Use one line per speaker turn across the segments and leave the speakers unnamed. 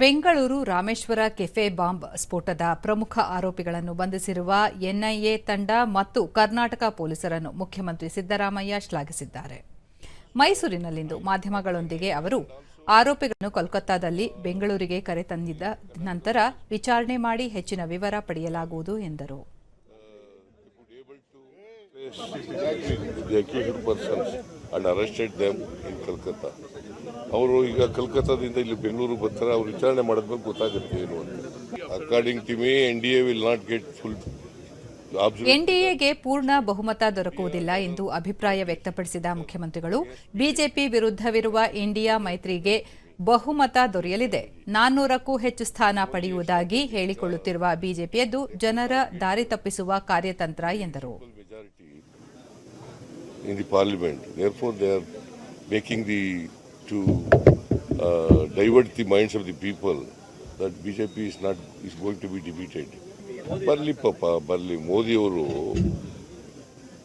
Bengaluru Rameshwara cafe bomb ಸ್ಫೋಟದ ಪ್ರಮುಖ ಆರೋಪಿಗಳನ್ನು ಬಂಧಿಸಿರುವ ಎನ್ಐಎ ತಂಡ ಮತ್ತು ಕರ್ನಾಟಕ ಪೊಲೀಸರನ್ನು ಮುಖ್ಯಮಂತ್ರಿ ಸಿದ್ದರಾಮಯ್ಯ ಶ್ಲಾಘಿಸಿದ್ದಾರೆ. ಮೈಸೂರಿನಲ್ಲಿಂದು ಮಾಧ್ಯಮಗಳೊಂದಿಗೆ ಅವರು ಆರೋಪಿಗಳನ್ನು ಕೋಲ್ಕತ್ತಾದಲ್ಲಿ ಬೆಂಗಳೂರಿಗೆ ಕರೆ ತಂದಿದ್ದ ನಂತರ ವಿಚಾರಣೆ ಮಾಡಿ ಹೆಚ್ಚಿನ ವಿವರ ಪಡೆಯಲಾಗುವುದು ಎಂದರು.
ಅವರು ಈಗ ಕಲ್ಕತ್ತಾದಿಂದ ಇಲ್ಲಿ ಬೆಂಗಳೂರಿಗೆ ಬರ್ತಾರೆ. ಅವ್ರು ವಿಚಾರಣೆ ಮಾಡಿದ್ಮೇಲೆ ಗೊತ್ತಾಗುತ್ತೆ ಏನು ಅಂತ. According to me N D A will not get full
ಎನ್ಡಿಎಗೆ ಪೂರ್ಣ ಬಹುಮತ ದೊರಕುವುದಿಲ್ಲ ಎಂದು ಅಭಿಪ್ರಾಯ ವ್ಯಕ್ತಪಡಿಸಿದ ಮುಖ್ಯಮಂತ್ರಿಗಳು ಬಿಜೆಪಿ ವಿರುದ್ಧವಿರುವ ಇಂಡಿಯಾ ಮೈತ್ರಿಗೆ ಬಹುಮತ ದೊರೆಯಲಿದೆ. ನಾನ್ನೂರಕ್ಕೂ ಹೆಚ್ಚು ಸ್ಥಾನ ಪಡೆಯುವುದಾಗಿ ಹೇಳಿಕೊಳ್ಳುತ್ತಿರುವ ಬಿಜೆಪಿಯದ್ದು ಜನರ ದಾರಿ ತಪ್ಪಿಸುವ ಕಾರ್ಯತಂತ್ರ ಎಂದರು.
Majority in the parliament. Therefore, they are making the to uh, divert the minds of the people that BJP is not is going to be defeated. ಬರಲಿ ಪಾಪ ಬರಲಿ ಮೋದಿಯವರು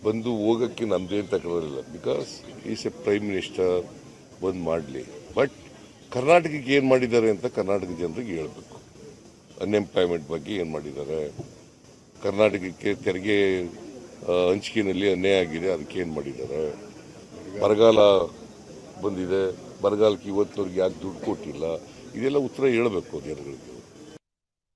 ಬಂದು ಹೋಗಕ್ಕೆ ನಮ್ದೇನು ತಕರಾರಿಲ್ಲ. Because is a prime minister ಬಂದು ಮಾಡಲಿ. But ಕರ್ನಾಟಕಕ್ಕೆ ಏನು ಮಾಡಿದ್ದಾರೆ ಅಂತ ಕರ್ನಾಟಕ ಜನರಿಗೆ ಹೇಳಬೇಕು. ಅನ್ಎಂಪ್ಲಾಯ್ಮೆಂಟ್ ಬಗ್ಗೆ ಏನು ಮಾಡಿದ್ದಾರೆ. ಕರ್ನಾಟಕಕ್ಕೆ ತೆರಿಗೆ ಹಂಚಿಕೆಯಲ್ಲಿ ಅನ್ಯಾಯ ಆಗಿದೆ ಅದಕ್ಕೆ ಏನು ಮಾಡಿದ್ದಾರೆ. ಬರಗಾಲ ಬಂದಿದೆ ಬರಗಾಲಕ್ಕೆ ಇವತ್ತಿನವ್ರಿಗೆ ಯಾಕೆ ದುಡ್ಡು ಕೊಟ್ಟಿಲ್ಲ ಇದೆಲ್ಲ ಉತ್ತರ ಹೇಳಬೇಕು ಜನಗಳಿಗೆ.